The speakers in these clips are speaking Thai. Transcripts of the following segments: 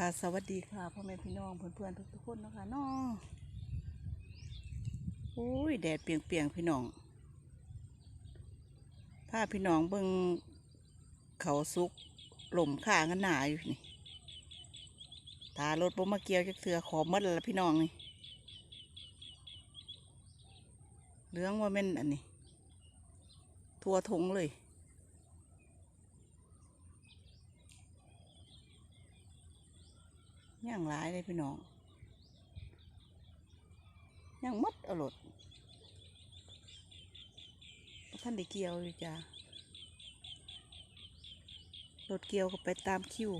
ค่ะสวัสดีค่ะพ่อแม่พี่น้องเพื่อนๆทุกๆคนนะคะน้องโอ้ยแดดเปรียงๆพี่น้องพาพี่น้องเบิ่งเขาซุกหล่มข้างกันหนาอยู่นี่ตารถบ่มาเกี่ยวจักเสือขอบหมดแล้วล่ะพี่น้องนี่เหลืองว่าแม่นอันนี้ ทั่วทงเลย ย่างหลายเลยพี่น้องย่างมัดเอารถท่านได้เกี่ยวอยู่จ้ารถเกี่ยวก็ไปตามคิว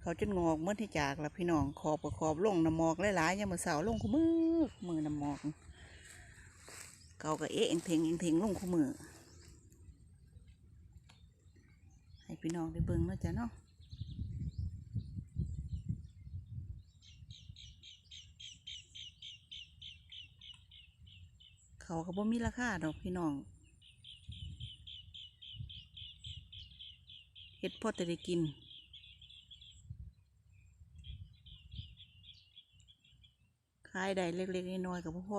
เขาจนงอกเมื่อที่จากแล้วพี่น้องขอบกับขอบลงน้ำหมอกหลายๆยังมือเสาลงคู่มือมือน้ำหมอก เขาก็เอ๊ะเองเทงเองเทงลงคู่มือ ให้ พี่น้องได้เบิ่งเนาะจ้ะเนาะเขาก็บ่มีราคาดอกพี่น้องเฮ็ดพอแต่ได้กินขายได้เล็กๆน้อยๆกับพ่อ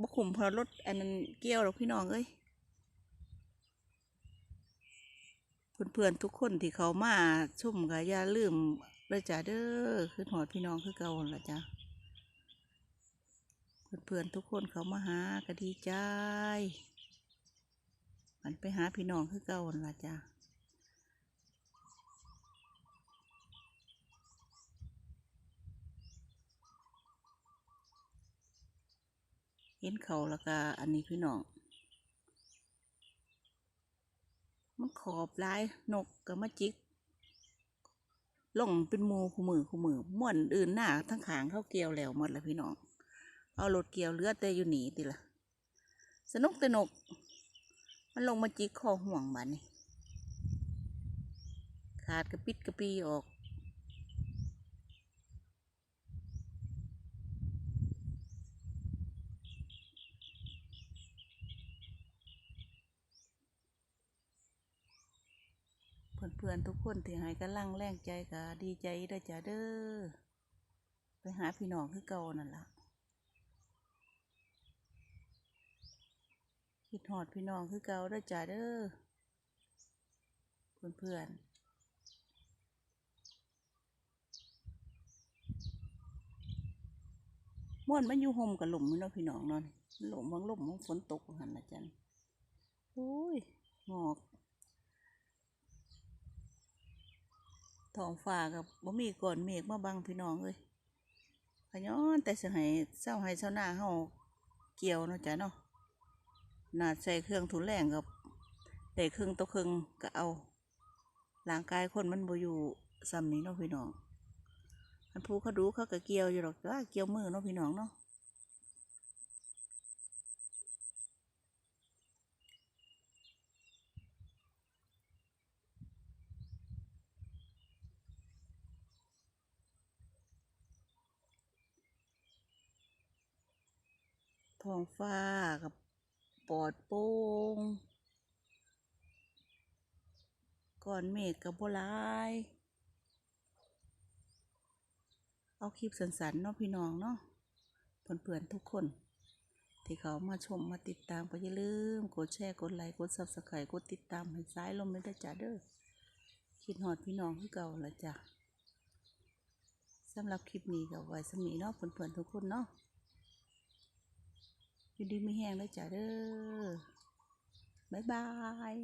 บ่คุมพอรถอันนั้นเกี่ยวหรอกพี่น้องเอ้ย เพื่อนๆทุกคนที่เขามาชุ่มก็อย่าลืมเลยจ้าเด้อคือหอดพี่น้องคือเก่าหั่นละจ้าเพื่อนๆทุกคนเขามาหาก็ดีใจมันไปหาพี่น้องคือเก่าหั่นละจ้าเห็นเขาแล้วก็อันนี้พี่น้อง มัน ขอบลายนกกับมาจิกล่องเป็นมูขูมือขูมือม่วนอื่นหน้าทั้งขางเข้าเกลียวแล้วหมดแล้วพี่น้อง เอารถเกลียวเลือดแต่อยู่หนีติละสนุกแต่นก มันลงมาจิกคอห่วงบันนี่ขาดกระปิดกระปีออก เพื่อนๆทุกคนที่ให้กำลังแรงใจก็ดีใจเด้จ้าเด้อไปหาพี่น้องคือเก่านั่นล่ะคิดหอดพี่น้องคือเก่าเด้จ้าเด้อเพื่อนๆม่วนมันอยู่ห่มกับหลุมเนาะพี่น้องเนอนหลุมบางหลุมบางฝนตกหันละจันโอ้ยงอก ท้องฟ้ากับบ่มีก้อนเมฆมาบังพี่น้องเลยขย้อนแต่สิให้เศร้าให้เศร้าหน้าเฮาเกี่ยวเนาะจ้ะเนาะหนาใส่เครื่องทุนแรงกับได้เครื่องต่อเครื่องก็เอาร่างกายคนมันบ่อยู่ซ้ำนี้เนาะพี่น้องอันผู้เขาดูเขาก็เกี่ยวอยู่หรอกว่าเกี่ยวมือเนาะพี่น้องเนาะ ท้องฟ้ากับปอดโป่งก้อนเมฆกับโบลายเอาคลิปสั้นๆเนาะพี่น้องเนาะเพื่อนๆทุกคน ที่เขามาชมมาติดตามก็อย่าลืม กดแชร์ กดไลค์ กดซับสไครต์กดติดตามให้ซ้ายลมเลยเด้จ้าเด้อคิดหอดพี่น้องคือเก่าละจ้ะสำหรับคลิปนี้ก็ไว้สมีเนาะเพื่อนๆทุกคนเนาะ อยู่ดีไม่แห้งเลยจ้ะเด้อบ๊ายบาย